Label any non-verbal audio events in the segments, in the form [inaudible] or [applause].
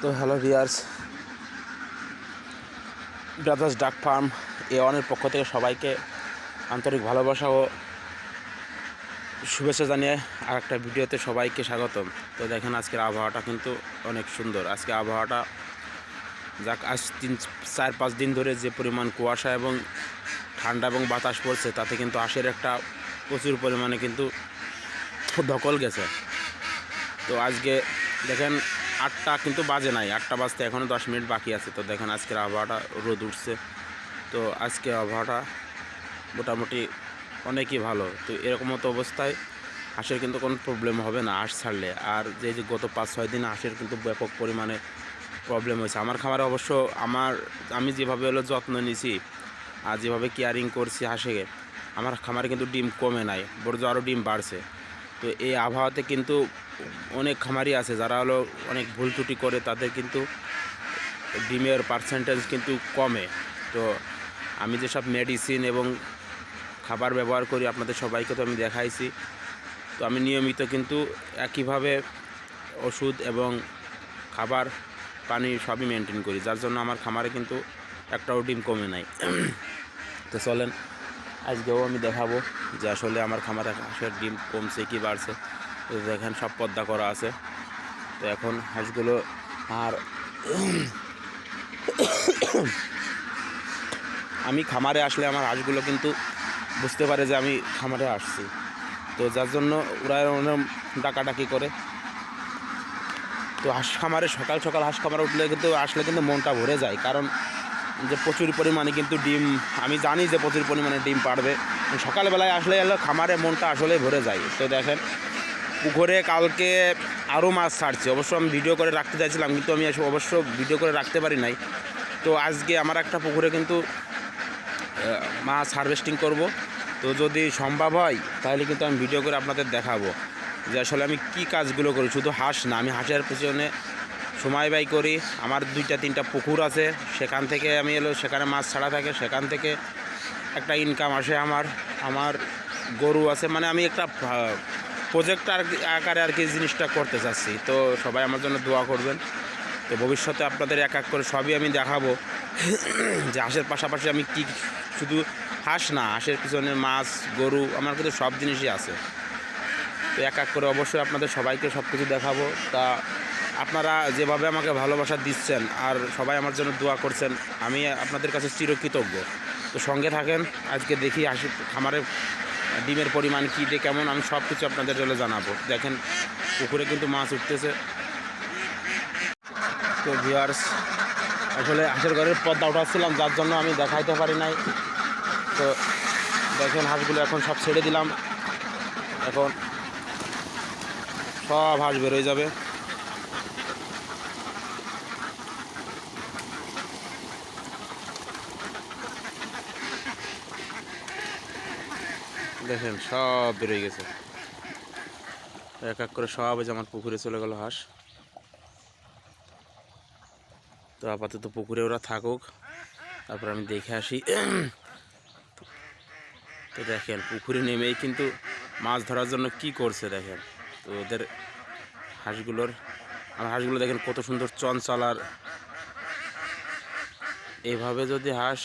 তো hello viewers brothers duck farm A ওয়ানের পক্ষ থেকে সবাইকে আন্তরিক ভালোবাসা ও শুভেচ্ছা জানিয়ে আর একটা ভিডিওতে সবাইকে স্বাগতম। তো দেখেন আজকের আবহাওয়াটা কিন্তু অনেক সুন্দর। আজকে আবহাওয়াটা যাক, আজ তিন, চার, পাঁচ দিন ধরে যে পরিমাণ কুয়াশা এবং ঠান্ডা এবং বাতাস পড়ছে, তাতে কিন্তু আশের একটা প্রচুর পরিমাণে কিন্তু দখল গেছে। তো আজকে দেখেন আটটা কিন্তু বাজে নাই, আটটা বাজতে এখনও দশ মিনিট বাকি আছে। তো দেখেন আজকের আবহাওয়াটা, রোদ উঠছে। তো আজকে আবহাওয়াটা মোটামুটি অনেকই ভালো। তো এরকম মতো অবস্থায় হাঁসের কিন্তু কোনো প্রবলেম হবে না হাঁস ছাড়লে। আর যে যে গত পাঁচ, ছয় দিন হাঁসের কিন্তু ব্যাপক পরিমাণে প্রবলেম হয়েছে। আমার খামারে অবশ্য আমার, আমি যেভাবে হলো যত্ন নিছি আর যেভাবে কেয়ারিং করছি হাঁসেকে, আমার খামারে কিন্তু ডিম কমে নাই। বরঞ্চ আরও ডিম বাড়ছে। তো এই আবহাওয়াতে কিন্তু অনেক খামারি আছে যারা হলো অনেক ভুল ত্রুটি করে, তাদের কিন্তু ডিমের পার্সেন্টেজ কিন্তু কমে। তো আমি যেসব মেডিসিন এবং খাবার ব্যবহার করি আপনাদের সবাইকে তো আমি দেখাইছি। তো আমি নিয়মিত কিন্তু একইভাবে ওষুধ এবং খাবার, পানি সবই মেনটেন করি, যার জন্য আমার খামারে কিন্তু একটাও ডিম কমে নাই। তো চলেন, আজকেও আমি দেখাবো। যে আসলে আমার খামারে হাঁসের ডিম কমছে কি বাড়ছে দেখেন সব পদ্মা করা আছে। তো এখন হাঁসগুলো আর আমি খামারে আসলে আমার হাঁসগুলো কিন্তু বুঝতে পারে যে আমি খামারে আসছি। তো যার জন্য ওরা ডাকাডাকি করে। তো হাঁস খামারে সকাল সকাল হাঁস খামারে উঠলে কিন্তু, আসলে কিন্তু মনটা ভরে যায়। কারণ যে প্রচুর পরিমাণে কিন্তু ডিম, আমি জানি যে প্রচুর পরিমাণে ডিম পারবে। সকালবেলায় আসলে খামারে মনটা আসলে ভরে যায়। তো দেখেন, পুকুরে কালকে আরও মাছ ছাড়ছে। অবশ্য আমি ভিডিও করে রাখতে চাইছিলাম, কিন্তু আমি অবশ্য ভিডিও করে রাখতে পারি নাই। তো আজকে আমার একটা পুকুরে কিন্তু মাছ হারভেস্টিং করব। তো যদি সম্ভব হয়, তাহলে কিন্তু আমি ভিডিও করে আপনাদের দেখাবো যে আসলে আমি কি কাজগুলো করি। শুধু হাঁস না, আমি হাঁসের পেছনে সময় ব্যয় করি। আমার দুইটা, তিনটা পুকুর আছে। সেখান থেকে আমি এলো, সেখানে মাছ ছাড়া থাকে। সেখান থেকে একটা ইনকাম আসে আমার। আমার গরু আছে। মানে আমি একটা প্রজেক্ট আর আকারে আর কি জিনিসটা করতে চাচ্ছি। তো সবাই আমার জন্য দোয়া করবেন। তো ভবিষ্যতে আপনাদের এক এক করে সবই আমি দেখাবো। যে হাঁসের পাশাপাশি আমি কি, শুধু হাঁস না, হাঁসের পিছনে মাছ, গরু, আমার কিন্তু সব জিনিসই আছে। তো এক এক করে অবশ্যই আপনাদের সবাইকে সব কিছু দেখাবো। তা আপনারা যেভাবে আমাকে ভালোবাসা দিচ্ছেন আর সবাই আমার জন্য দোয়া করছেন, আমি আপনাদের কাছে চিরকৃতজ্ঞ। তো সঙ্গে থাকেন, আজকে দেখি হাসি খামারে ডিমের পরিমাণ কী দিয়ে কেমন, আমি সব কিছু আপনাদের জন্য জানাব। দেখেন, পুকুরে কিন্তু মাছ উঠতেছে। তো ভিউয়ার্স আসলে হাঁসের ঘরের পর্দা উঠাচ্ছিলাম, যার জন্য আমি দেখাইতে পারি নাই। তো দেখেন, হাঁসগুলো এখন সব ছেড়ে দিলাম। এখন সব হাঁস বেরোয় যাবে। দেখেন সব বেরোয় গেছে। এক এক করে সব আমার পুকুরে চলে গেল হাঁস। তো আপাতত পুকুরে ওরা থাকুক, তারপর আমি দেখে আসি। তো দেখেন, পুকুরে নেমেই কিন্তু মাছ ধরার জন্য কি করছে দেখেন। তো ওদের হাঁসগুলোর, আমার হাঁসগুলো দেখেন কত সুন্দর চঞ্চল আর এইভাবে যদি হাঁস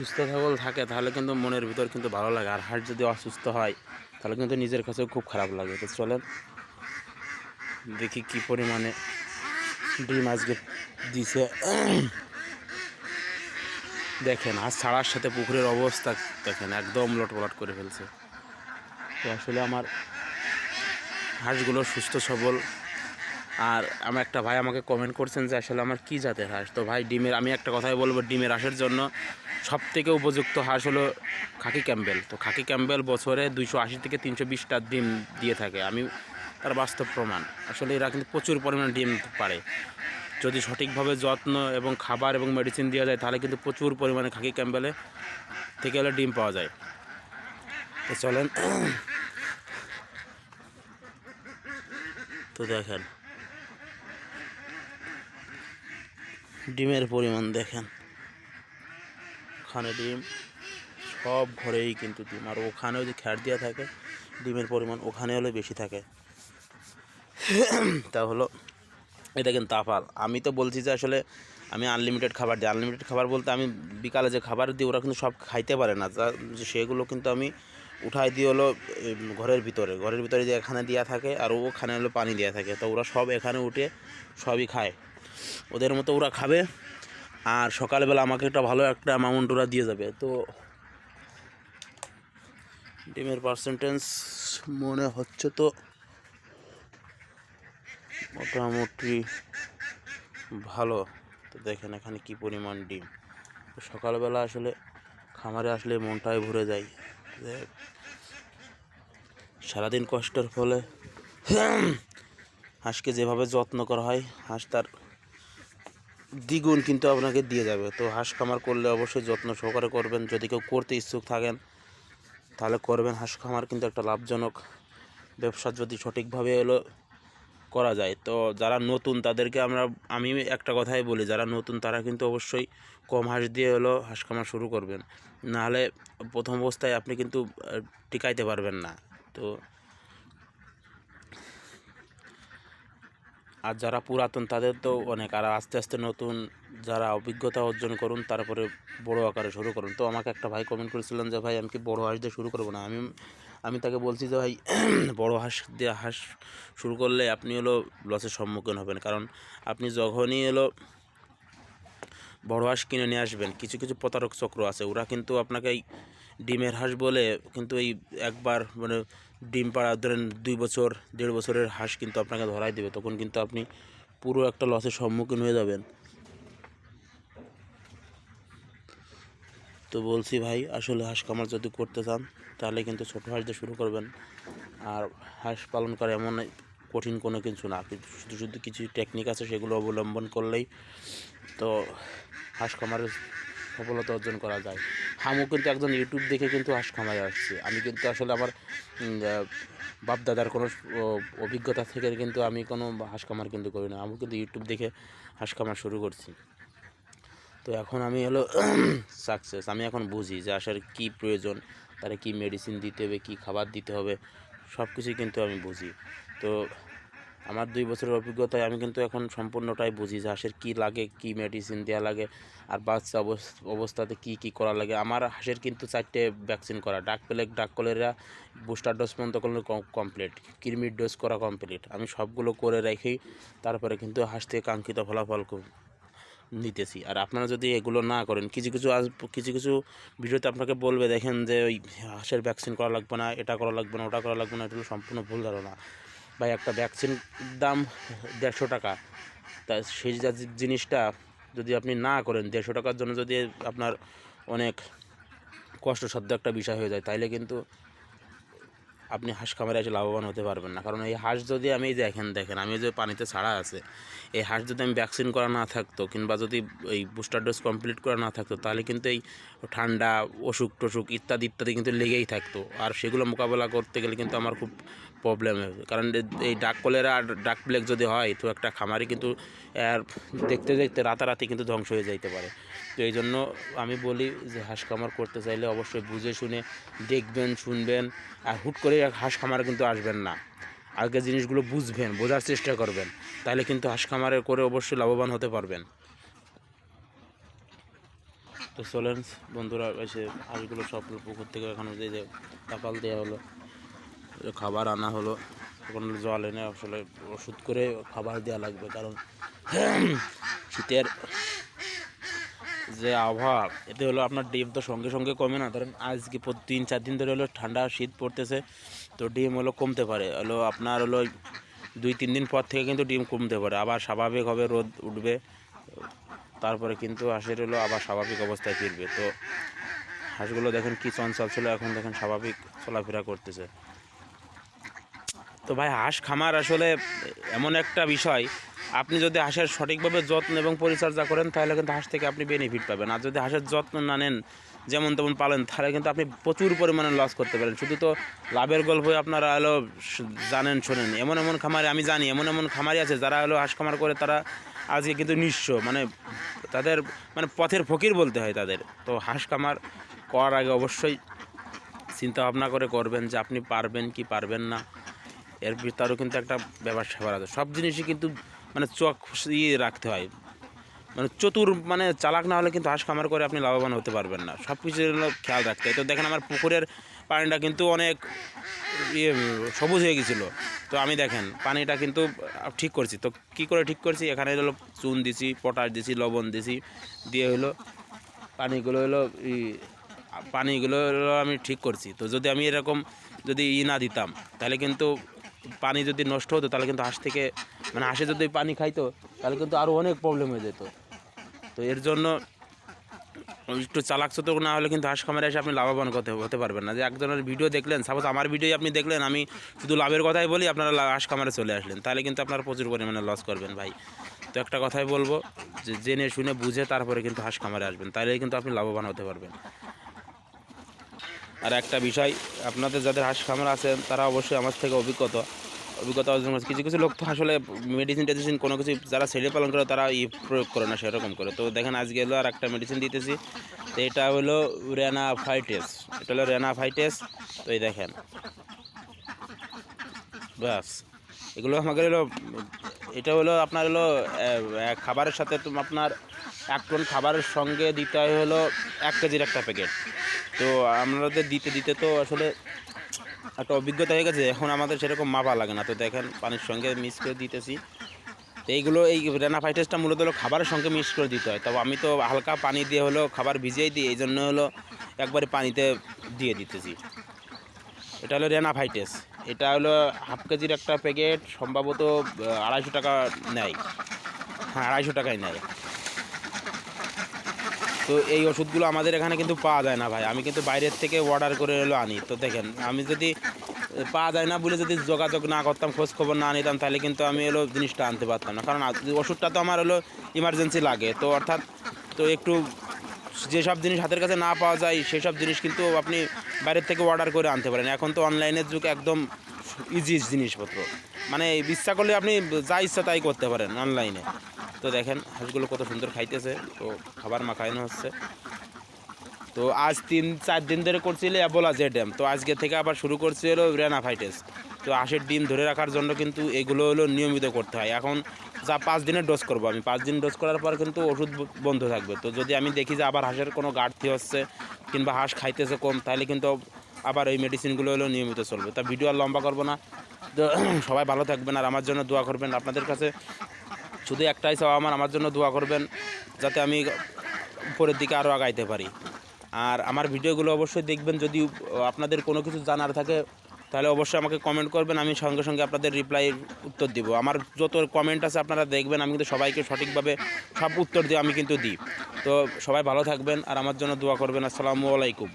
সুস্থ সবল থাকে, তাহলে কিন্তু মনের ভিতর কিন্তু ভালো লাগে। আর হাঁস যদি অসুস্থ হয়, তাহলে কিন্তু নিজের কাছেও খুব খারাপ লাগে। তো চলেন, দেখি কি পরিমাণে ডিম আজকে দিছে। দেখেন, আর ছাড়ার সাথে পুকুরের অবস্থা দেখেন, একদম লটপলাট করে ফেলছে। তো আসলে আমার হাঁসগুলো সুস্থ সবল আর আমার একটা ভাই আমাকে কমেন্ট করছেন যে আসলে আমার কী জাতের হাঁস? তো ভাই, ডিমের, আমি একটা কথাই বলব, ডিমের হাঁসের জন্য সব থেকে উপযুক্ত হাঁস হলো খাকি ক্যাম্বেল। তো খাকি ক্যাম্বেল বছরে দুইশো আশি থেকে তিনশো বিশটা ডিম দিয়ে থাকে। আমি তার বাস্তব প্রমাণ। আসলে এরা কিন্তু প্রচুর পরিমাণে ডিম পারে যদি সঠিকভাবে যত্ন এবং খাবার এবং মেডিসিন দেওয়া যায়, তাহলে কিন্তু প্রচুর পরিমাণে খাকি ক্যাম্বেলে থেকে হলে ডিম পাওয়া যায়। তো চলেন। তো দেখেন ডিমের পরিমাণ দেখেন। ওখানে ডিম সব ঘরেই কিন্তু ডিম। আর ওখানেও যে খ্যাট দেওয়া থাকে, ডিমের পরিমাণ ওখানে হলে বেশি থাকে। [clears throat] তা হলো এটা কিন্তু আফাল আমি তো বলছি যে আসলে আমি আনলিমিটেড খাবার দিই। আনলিমিটেড খাবার বলতে আমি বিকালে যে খাবার দিই, ওরা কিন্তু সব খাইতে পারে না। যা সেগুলো কিন্তু আমি উঠাই দিই হলো ঘরের ভিতরে। ঘরের ভিতরে যে এখানে দেওয়া থাকে আর ওখানে হলো পানি দেওয়া থাকে। তো ওরা সব এখানে উঠে সবই খায়। ওদের মতো ওরা খাবে। আর সকালবেলা আমাকে একটা ভালো একটা অ্যামাউন্ট ওরা দিয়ে যাবে। তো ডিমের পার্সেন্টেজ মনে হচ্ছে তো মোটামুটি ভালো। তো দেখেন এখানে কি পরিমাণ ডিম। সকালবেলা আসলে খামারে আসলে মনটাই ভরে যায়। সারাদিন কষ্টের ফলে হাঁসকে যেভাবে যত্ন করা হয় হাঁস তার দ্বিগুণ কিন্তু আপনাকে দিয়ে যাবে। তো হাঁস খামার করলে অবশ্যই যত্ন সহকারে করবেন। যদি কেউ করতে ইচ্ছুক থাকেন, তাহলে করবেন। হাঁস খামার কিন্তু একটা লাভজনক ব্যবসা যদি সঠিকভাবে এলো করা যায়। তো যারা নতুন, তাদেরকে আমরা, আমি একটা কথাই বলি, যারা নতুন, তারা কিন্তু অবশ্যই কম হাঁস দিয়ে হলো হাঁস খামার শুরু করবেন। নাহলে প্রথম অবস্থায় আপনি কিন্তু টিকাইতে পারবেন না। তো আর যারা পুরাতন, তাদের তো অনেক। আর আস্তে আস্তে নতুন যারা অভিজ্ঞতা অর্জন করুন, তারপরে বড় আকারে শুরু করুন। তো আমাকে একটা ভাই কমেন্ট করেছিলেন যে, ভাই, আমি কি বড় হাঁস দিয়ে শুরু করব না? আমি আমি তাকে বলছি যে, ভাই, [clears throat] বড় হাঁস দিয়ে হাঁস শুরু করলে আপনি হলো লসের সম্মুখীন হবেন। কারণ আপনি যখনই এলো বড় হাঁস কিনে নিয়ে আসবেন, কিছু কিছু প্রতারক চক্র আছে। ওরা কিন্তু আপনাকে ডিমের হাঁস বলে কিন্তু এই একবার মানে ডিম পাড়া, ধরেন দুই বছর, দেড় বছরের হাঁস কিন্তু আপনাকে ধরাই দেবে। তখন কিন্তু আপনি পুরো একটা লসের সম্মুখীন হয়ে যাবেন। তো বলছি ভাই, আসলে হাঁস কামার যদি করতে চান, তাহলে কিন্তু ছোটো হাঁস দিয়ে শুরু করবেন। আর হাঁস পালন করা এমন কঠিন কোনো কিছু না। কিন্তু শুধু শুধু কিছু টেকনিক আছে, সেগুলো অবলম্বন করলেই তো হাঁস খামারের সফলতা অর্জন করা যায়। আমিও কিন্তু একজন ইউটিউব দেখে কিন্তু হাঁস খামারে আসছি। আমি কিন্তু আসলে আমার উম, আহ, বাপ দাদার কোনো অভিজ্ঞতা থেকে কিন্তু আমি কোনো হাঁস খামার কিন্তু করি না। আমি কিন্তু ইউটিউব দেখে হাঁস খামার শুরু করছি। তো এখন আমি হলো [clears throat] সাকসেস আমি এখন বুঝি যে আসার কি প্রয়োজন তারা কি মেডিসিন দিতে হবে কি খাবার দিতে হবে সব কিছুই কিন্তু আমি বুঝি। তো আমার দুই বছরের অভিজ্ঞতায় আমি কিন্তু এখন সম্পূর্ণটাই বুঝি যে হাঁসের কী লাগে, কী মেডিসিন দেওয়া লাগে, আর বাচ্চা অবস- অবস্থাতে কি কি করা লাগে। আমার হাঁসের কিন্তু চারটে ভ্যাকসিন করা, ডাক প্লেগ ডাক কলেরা বুস্টার ডোজ পর্যন্ত করলে কমপ্লিট কৃমির ডোজ করা কমপ্লিট আমি সবগুলো করে রেখেই তারপরে কিন্তু হাঁস থেকে কাঙ্ক্ষিত ফলাফল নিতেছি। আর আপনারা যদি এগুলো না করেন, কিছু কিছু আজ, কিছু কিছু ভিডিওতে আপনাকে বলবে, দেখেন যে ওই হাঁসের ভ্যাকসিন করা লাগবে না, এটা করা লাগবে না, ওটা করা লাগবে না এটা সম্পূর্ণ ভুল ধারণা। ভাই, একটা ভ্যাকসিন দাম দেড়শো টাকা। তা সেই জিনিসটা যদি আপনি না করেন, দেড়শো টাকার জন্য যদি আপনার অনেক কষ্টসাধ্য একটা বিষয় হয়ে যায়, তাইলে কিন্তু আপনি হাঁস খামারে এসে লাভবান হতে পারবেন না। কারণ এই হাঁস যদি আমি দেখেন দেখেন, আমি যে পানিতে ছাড়া আছে, এই হাঁস যদি আমি ভ্যাকসিন করা না থাকতো, কিংবা যদি এই বুস্টার ডোজ কমপ্লিট করা না থাকতো, তাহলে কিন্তু এই ঠান্ডা অসুখ টসুখ ইত্যাদি ইত্যাদি কিন্তু লেগেই থাকতো। আর সেগুলো মোকাবেলা করতে গেলে কিন্তু আমার খুব প্রবলেম কারণ এই ডাক কলেরা আর ডাক প্লেগ যদি হয়, তো একটা খামারে কিন্তু দেখতে দেখতে রাতারাতি কিন্তু ধ্বংস হয়ে যাইতে পারে। তো এই জন্য আমি বলি যে, হাঁস খামার করতে চাইলে অবশ্যই বুঝে শুনে দেখবেন, শুনবেন, আর হুট করে হাঁস খামারে কিন্তু আসবেন না। আগে জিনিসগুলো বুঝবেন, বোঝার চেষ্টা করবেন। তাহলে কিন্তু হাঁস খামারে করে অবশ্যই লাভবান হতে পারবেন। তো চলেন বন্ধুরা এসে হাঁসগুলো সব পুকুর থেকে এখন যে তাপাল দেওয়া হলো। খাবার আনা হলো এখন জল এনে আসলে ওষুধ করে খাবার দেওয়া লাগবে। কারণ শীতের যে আবহাওয়া, এতে হলো আপনার ডিম তো সঙ্গে সঙ্গে কমে না। ধরেন আজকে তিন, চার দিন ধরে হলো ঠান্ডা শীত পড়তেছে, তো ডিম হলো কমতে পারে। হলো আপনার হলো দুই, তিন দিন পর থেকে কিন্তু ডিম কমতে পারে। আবার স্বাভাবিক হবে রোদ উঠবে, তারপরে কিন্তু হাঁসের হলো আবার স্বাভাবিক অবস্থায় ফিরবে। তো হাঁসগুলো দেখেন কী চঞ্চল ছিল, এখন দেখেন স্বাভাবিক চলাফেরা করতেছে। তো ভাই, হাঁস খামার আসলে এমন একটা বিষয়। আপনি যদি হাঁসের সঠিকভাবে যত্ন এবং পরিচর্যা করেন, তাহলে কিন্তু হাঁস থেকে আপনি বেনিফিট পাবেন। আর যদি হাঁসের যত্ন না নেন, যেমন তেমন পালেন, তাহলে কিন্তু আপনি প্রচুর পরিমাণে লস করতে পারেন। শুধু তো লাভের গল্পই আপনারা হলো জানেন, শোনেন। এমন এমন খামারে আমি জানি, এমন এমন খামারি আছে, যারা হলো হাঁস খামার করে তারা আজকে কিন্তু নিঃস্ব। মানে তাদের মানে পথের ফকির বলতে হয় তাদের। তো হাঁস খামার করার আগে অবশ্যই চিন্তা ভাবনা করে করবেন যে আপনি পারবেন কি পারবেন না। এর ভিতরেও কিন্তু একটা ব্যাপার স্যাপার আছে। সব জিনিসই কিন্তু মানে চোখ ইয়ে রাখতে হয়। মানে চতুর মানে চালাক না হলে কিন্তু হাঁস খামার করে আপনি লাভবান হতে পারবেন না। সব কিছু খেয়াল রাখতে হয়। তো দেখেন আমার পুকুরের পানিটা কিন্তু অনেক ইয়ে সবুজ হয়ে গেছিল। তো আমি দেখেন, পানিটা কিন্তু ঠিক করছি। তো কি করে ঠিক করছি? এখানে হলো চুন দিছি, পটাশ দিছি, লবণ দিছি, দিয়ে হলো পানিগুলো হলো পানিগুলো আমি ঠিক করছি। তো যদি আমি এরকম যদি ই না দিতাম, তাহলে কিন্তু পানি যদি নষ্ট হতো, তাহলে কিন্তু হাঁস থেকে মানে হাঁসে যদি পানি খাইতো, তাহলে কিন্তু আরও অনেক প্রবলেম হয়ে যেত। তো এর জন্য একটু চালাক চতুর না হলে কিন্তু হাঁস খামারে এসে আপনি লাভবান হতে হতে পারবেন না। যে একজনের ভিডিও দেখলেন সাপোজ আমার ভিডিও আপনি দেখলেন, আমি শুধু লাভের কথাই বলি, আপনারা হাঁস খামারে চলে আসলেন। তাহলে কিন্তু আপনারা প্রচুর পরিমাণে লস করবেন ভাই। তো একটা কথাই বলব, যে জেনে শুনে বুঝে তারপরে কিন্তু হাঁস খামারে আসবেন। তাহলেই কিন্তু আপনি লাভবান হতে পারবেন। আর একটা বিষয়, আপনাদের যাদের হাঁস খামার আছেন তারা অবশ্যই আমার থেকে অভিজ্ঞতা। অভিজ্ঞতা অর্জন করেছে। কিছু কিছু লোক তো আসলে মেডিসিন টেডিসিন কোনো কিছু যারা ছেড়ে পালন করে, তারা ই প্রয়োগ করে না সেরকম করে। তো দেখেন, আজকে এলো আর একটা মেডিসিন দিতেছি। তো এটা হলো রেনা ফাইটেস এটা হলো রেনা ফাইটেস তো এই দেখেন। ব্যাস। এগুলো আমাকে হলো, এটা হলো আপনার হলো খাবারের সাথে আপনার এক টন খাবারের সঙ্গে দিতে হলো এক কেজির একটা প্যাকেট। তো আমাদের দিতে দিতে তো আসলে একটা অভিজ্ঞতা হয়ে গেছে, এখন আমাদের সেরকম মাপা লাগে না। তো দেখেন, পানির সঙ্গে মিক্স করে দিতেছি। তো এইগুলো, এই রেনাফাইটাসটা মূলত হলো খাবারের সঙ্গে মিক্স করে দিতে হয়। তবে আমি তো হালকা পানি দিয়ে হলো খাবার ভিজিয়েই দিই, এই জন্য হলো একবারে পানিতে দিয়ে দিতেছি। এটা হলো রেনাফাইটেস এটা হলো হাফ কেজির একটা প্যাকেট, সম্ভবত আড়াইশো টাকা নেয়। হ্যাঁ আড়াইশো টাকায় নেয়। তো এই ওষুধগুলো আমাদের এখানে কিন্তু পাওয়া যায় না ভাই। আমি কিন্তু বাইরের থেকে অর্ডার করে এলো আনি। তো দেখেন, আমি যদি পাওয়া যায় না বলে যদি যোগাযোগ না করতাম, খোঁজ খবর না নিতাম, তাহলে কিন্তু আমি হলো জিনিসটা আনতে পারতাম না। কারণ ওষুধটা তো আমার হলো ইমার্জেন্সি লাগে। তো অর্থাৎ, তো একটু যেসব জিনিস হাতের কাছে না পাওয়া যায়, সেসব জিনিস কিন্তু আপনি বাইরের থেকে অর্ডার করে আনতে পারেন। এখন তো অনলাইনের যুগ একদম ইজি জিনিসপত্র। মানে ইচ্ছা করলে আপনি যা ইচ্ছা তাই করতে পারেন অনলাইনে তো দেখেন, হাঁসগুলো কত সুন্দর খাইতেছে। তো খাবার মাখানো হচ্ছে। তো আজ তিন, চার দিন ধরে করছিল অ্যাবোলা ড্যাম। তো আজকে থেকে আবার শুরু করছে হলো রেনাফাইটিস তো হাঁসের ডিম ধরে রাখার জন্য কিন্তু এগুলো হলো নিয়মিত করতে হয়। এখন যা পাঁচ দিনের ডোজ করব আমি। পাঁচ দিন ডোজ করার পর কিন্তু ওষুধ বন্ধ থাকবে। তো যদি আমি দেখি যে আবার হাঁসের কোনো ঘাটতি হচ্ছে কিংবা হাঁস খাইতেছে কম, তাহলে কিন্তু আবার ওই মেডিসিনগুলো হলো নিয়মিত চলবে। তা ভিডিও আর লম্বা করব না। তো [clears throat] সবাই ভালো থাকবেন আর আমার জন্য দোয়া করবেন। আপনাদের কাছে শুধু একটাই চাওয়া আমার আমার জন্য দোয়া করবেন যাতে আমি উপরের দিকে আরও আগাইতে পারি। আর আমার ভিডিওগুলো অবশ্যই দেখবেন, যদি আপনাদের কোনো কিছু জানার থাকে, তাহলে অবশ্যই আমাকে কমেন্ট করবেন, আমি সঙ্গে সঙ্গে আপনাদের রিপ্লাই উত্তর দিব। আমার যত কমেন্ট আছে আপনারা দেখবেন, আমি কিন্তু সবাইকে সঠিকভাবে সব উত্তর দিয়ে আমি কিন্তু দিই। তো সবাই ভালো থাকবেন, আর আমার জন্য দোয়া করবেন। আসসালামু আলাইকুম।